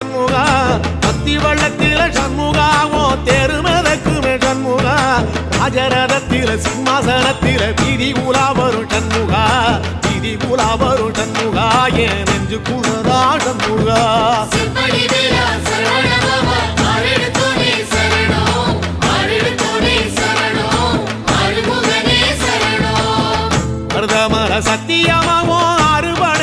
சண்முகா பத்தி வள்ளத்தில சண்முகாவோ தேரு மிதக்குமே சண்முகா. ராஜரதத்தில சிம்மாசனத்தில வீதி கூலா வரும் சண்முகா வீதி கூலா வரும் சண்முகா. ஏன் நெஞ்சு கூலதா சண்முகா பிரதமர சத்தியமாவோ அறுபட